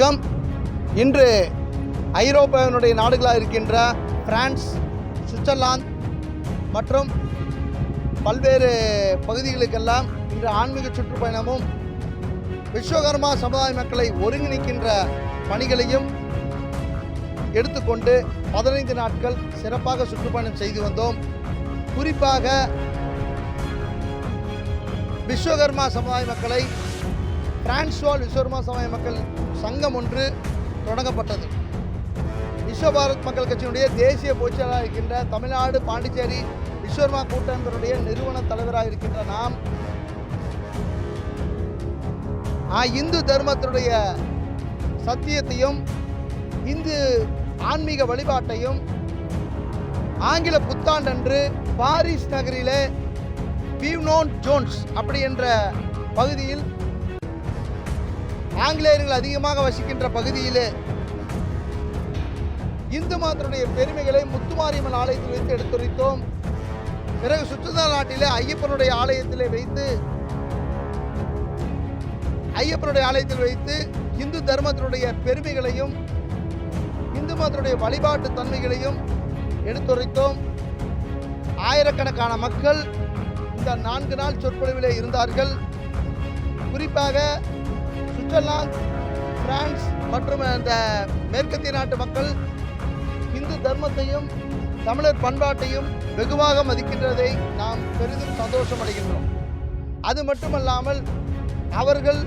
வணக்கம். இன்று ஐரோப்பாவினுடைய நாடுகளாக இருக்கின்ற பிரான்ஸ் சுவிட்சர்லாந்து மற்றும் பல்வேறு பகுதிகளுக்கெல்லாம் இன்று ஆன்மீக சுற்றுப்பயணமும் விஸ்வகர்மா சமுதாய மக்களை ஒருங்கிணைக்கின்ற பணிகளையும் எடுத்துக்கொண்டு பதினைந்து நாட்கள் சிறப்பாக சுற்றுப்பயணம் செய்து வந்தோம். குறிப்பாக விஸ்வகர்மா சமுதாய மக்களை டிரான்ஸ்வால் விஸ்வர்மா சமய மக்கள் சங்கம் ஒன்று தொடங்கப்பட்டது. விஸ்வபாரத் மக்கள் கட்சியினுடைய தேசிய பொதுச்செயலாளர் இருக்கின்ற தமிழ்நாடு பாண்டிச்சேரி விஸ்வர்மா கூட்டமைப்பினுடைய நிறுவன தலைவராக இருக்கின்ற நாம் இந்து தர்மத்தினுடைய சத்தியத்தையும் இந்து ஆன்மீக வழிபாட்டையும் ஆங்கில புத்தாண்டன்று பாரிஸ் நகரிலே பீவ்னோன் ஜோன்ஸ் அப்படி என்ற பகுதியில் ஆங்கிலேயர்கள் அதிகமாக வசிக்கின்ற பகுதியிலே இந்து மதத்தினுடைய பெருமைகளை முத்துமாரியம்மன் ஆலயத்தில் வைத்து எடுத்துரைத்தோம். பிறகு சுற்றுலா நாட்டிலே ஐயப்பனுடைய ஆலயத்திலே வைத்து ஐயப்பனுடைய ஆலயத்தில் வைத்து இந்து தர்மத்தினுடைய பெருமைகளையும் இந்து மதத்தினுடைய வழிபாட்டு தன்மைகளையும் எடுத்துரைத்தோம். ஆயிரக்கணக்கான மக்கள் இந்த நான்கு நாள் சொற்பொழிவிலே இருந்தார்கள். குறிப்பாக சுவிட்சர்லாந்து பிரான்ஸ் மற்றும் இந்த மேற்கத்திய நாட்டு மக்கள் இந்து தர்மத்தையும் தமிழர் பண்பாட்டையும் வெகுவாக மதிக்கின்றதை நாம் பெரிதும் சந்தோஷம் அடைகின்றோம் அது மட்டுமல்லாமல் அவர்கள்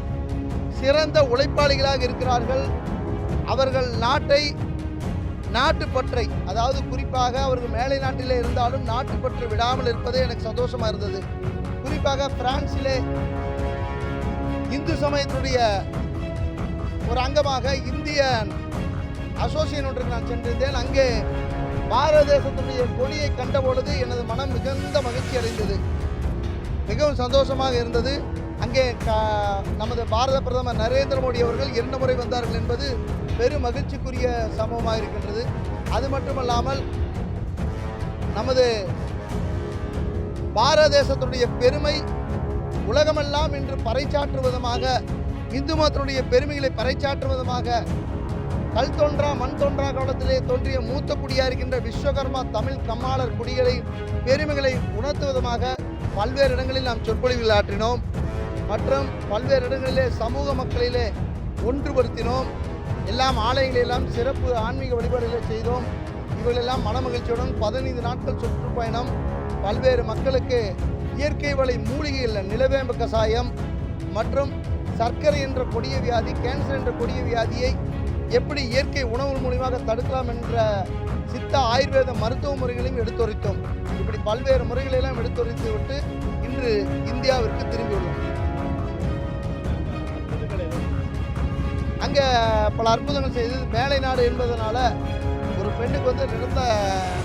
சிறந்த உழைப்பாளிகளாக இருக்கிறார்கள். அவர்கள் நாட்டை நாட்டுப்பற்றை அதாவது குறிப்பாக அவர்கள் மேலை நாட்டிலே இருந்தாலும் நாட்டுப்பற்று விடாமல் இருப்பதே எனக்கு சந்தோஷமாக இருந்தது. குறிப்பாக பிரான்சிலே இந்து சமயத்தினுடைய ஒரு அங்கமாக இந்திய அசோசியன் ஒன்றுக்கு நான் சென்றிருந்தேன். அங்கே பாரத தேசத்துடைய கொடியை கண்ட பொழுது எனது மனம் மிகுந்த மகிழ்ச்சி அடைந்தது. மிகவும் சந்தோஷமாக இருந்தது. அங்கே நமது பாரத பிரதமர் நரேந்திர மோடி அவர்கள் இரண்டு முறை வந்தார்கள் என்பது பெரும் மகிழ்ச்சிக்குரிய சம்பவமாக இருக்கின்றது. அது மட்டுமல்லாமல் நமது பாரத தேசத்துடைய பெருமை உலகமெல்லாம் இன்று பறைச்சாற்று விதமாக இந்து மதத்தினுடைய பெருமைகளை பறைசாற்றும் விதமாக கல் தோன்றா மண் தோன்றா காலத்திலே தோன்றிய மூத்த குடியாக இருக்கின்ற விஸ்வகர்மா தமிழ் கம்மாளர் குடிகளை பெருமைகளை உணர்த்துவதமாக பல்வேறு இடங்களில் நாம் சொற்பொழிவுகள் ஆற்றினோம். மற்றும் பல்வேறு இடங்களிலே சமூக மக்களிலே ஒன்றுபடுத்தினோம். எல்லாம் ஆலயங்களெல்லாம் சிறப்பு ஆன்மீக வழிபாடுகளை செய்தோம். இவைகளெல்லாம் மனமகிழ்ச்சியுடன் பதினைந்து நாட்கள் சுற்றுப்பயணம் பல்வேறு மக்களுக்கு இயற்கை வழி மூலிகையில் நிலவேம்பு கசாயம் மற்றும் சர்க்கரை என்ற கொடிய வியாதி கேன்சர் என்ற கொடிய வியாதியை எப்படி இயற்கை உணவு மூலியமாக தடுக்கலாம் என்ற சித்த ஆயுர்வேத மருத்துவ முறைகளையும் எடுத்துரைத்தோம். இப்படி பல்வேறு முறைகளெல்லாம் எடுத்துரைத்து விட்டு இன்று இந்தியாவிற்கு திரும்பியுள்ளோம். அங்கே பல அற்புதங்கள் செய்தது மேலை நாடு என்பதனால ஒரு பெண்ணுக்கு வந்து நிறந்த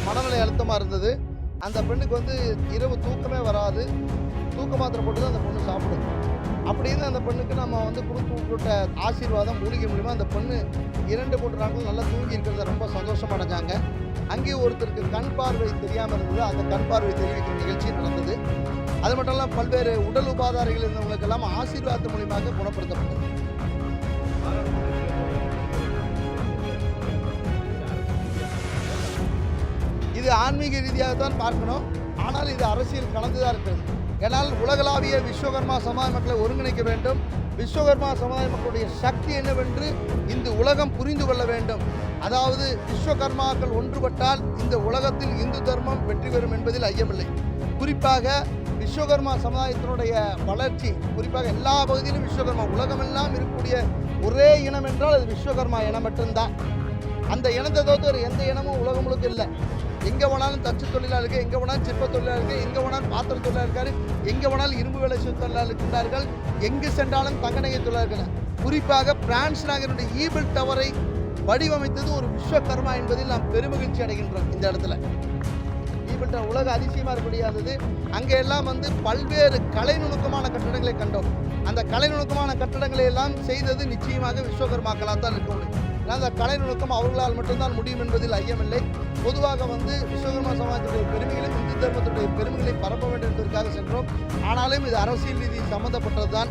மனநிலை அழுத்தமாக இருந்தது. அந்த பெண்ணுக்கு வந்து இரவு தூக்கமே வராது. தூக்க மாத்திரை போட்டு தான் அந்த பொண்ணு சாப்பிடும். அப்படின்னு அந்த பெண்ணுக்கு நம்ம வந்து கொடுக்கப்பட்ட ஆசீர்வாதம் மூலிகை மூலிமா அந்த பொண்ணு இரண்டு மூன்று நாட்கள் நல்லா தூங்கி இருக்கிறத ரொம்ப சந்தோஷம் அடைஞ்சாங்க. அங்கே ஒருத்தருக்கு கண் பார்வை தெரியாமல் இருந்தது. அந்த கண் பார்வை தெரிவிக்கிற நிகழ்ச்சி நடந்தது. அது மட்டும் இல்லாமல் பல்வேறு உடல் உபாதாரிகள் இருந்தவங்களுக்கெல்லாம் ஆசீர்வாதம் மூலியமாக குணப்படுத்தப்பட்டது. இது ஆன்மீக ரீதியாக தான் பார்க்கணும். ஆனால் இது அரசியல் கலந்து தான் இருக்கிறது. ஏனால் உலகளாவிய விஸ்வகர்மா சமுதாய மக்களை ஒருங்கிணைக்க வேண்டும். விஸ்வகர்மா சமுதாய மக்களுடைய சக்தி என்னவென்று இந்த உலகம் புரிந்து கொள்ள வேண்டும். அதாவது விஸ்வகர்மாக்கள் ஒன்றுபட்டால் இந்த உலகத்தில் இந்து தர்மம் வெற்றி பெறும் என்பதில் ஐயமில்லை. குறிப்பாக விஸ்வகர்மா சமுதாயத்தினுடைய வளர்ச்சி குறிப்பாக எல்லா பகுதியிலும் விஸ்வகர்மா உலகமெல்லாம் இருக்கக்கூடிய ஒரே இனம் என்றால் அது விஸ்வகர்மா இனம் மட்டும்தான். அந்த இனத்தை தவிர்த்து வேறு எந்த இனமும் உலகம் முழுக்க இல்லை. எங்கே வேணாலும் தச்சு தொழிலாக இருக்கு எங்கே வேணாலும் சிற்ப தொழிலாக இருக்கு எங்கே வேணாலும் பாத்திர தொழிலாக இருக்காரு எங்கே வேணாலும் இரும்பு வேலை செய்யும் இருக்கின்றார்கள் எங்கு சென்றாலும் தங்கநகை தொழிலாளர்கள் குறிப்பாக பிரான்ஸ் நகருடைய ஈபிள் டவரை வடிவமைத்தது ஒரு விஸ்வகர்மா என்பதில் நாம் பெருமகிழ்ச்சி அடைகின்றோம் இந்த இடத்துல. ஈபிள் டவர் உலக அதிசயமாக இருக்கக்கூடியது அங்கே எல்லாம் வந்து பல்வேறு கலை நுணுக்கமான கட்டடங்களை கண்டோம். அந்த கலை நுணுக்கமான கட்டடங்களை எல்லாம் செய்தது நிச்சயமாக விஸ்வகர்மாக்களாக தான் இருக்க முடியும் அந்த கலை நுணுக்கம் அவர்களால் மட்டும்தான் முடியும் என்பதில் ஐயமில்லை. பொதுவாக வந்து விஸ்வகர்மா சமாஜத்துடைய பெருமைகளையும் இந்து தர்மத்துடைய பெருமைகளை பரப்ப வேண்டும் என்பதற்காக சென்றோம். ஆனாலும் இது அரசியல் ரீதி சம்பந்தப்பட்டது தான்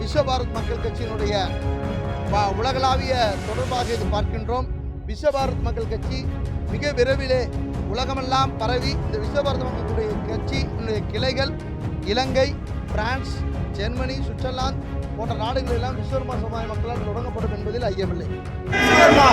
விஸ்வபாரத் மக்கள் கட்சியினுடைய உலகளாவிய தொடர்பாக இது பார்க்கின்றோம். விஸ்வபாரத் மக்கள் கட்சி மிக விரைவிலே உலகமெல்லாம் பரவி இந்த விஸ்வபாரத மக்களுடைய கட்சியினுடைய கிளைகள் இலங்கை பிரான்ஸ் ஜெர்மனி சுவிட்சர்லாந்து போன்ற நாடுகளெல்லாம் விஸ்வகர்மா சமுதாய மக்களால் தொடங்கப்படும் என்பதில் ஐயமில்லை. விஸ்வகர்மா!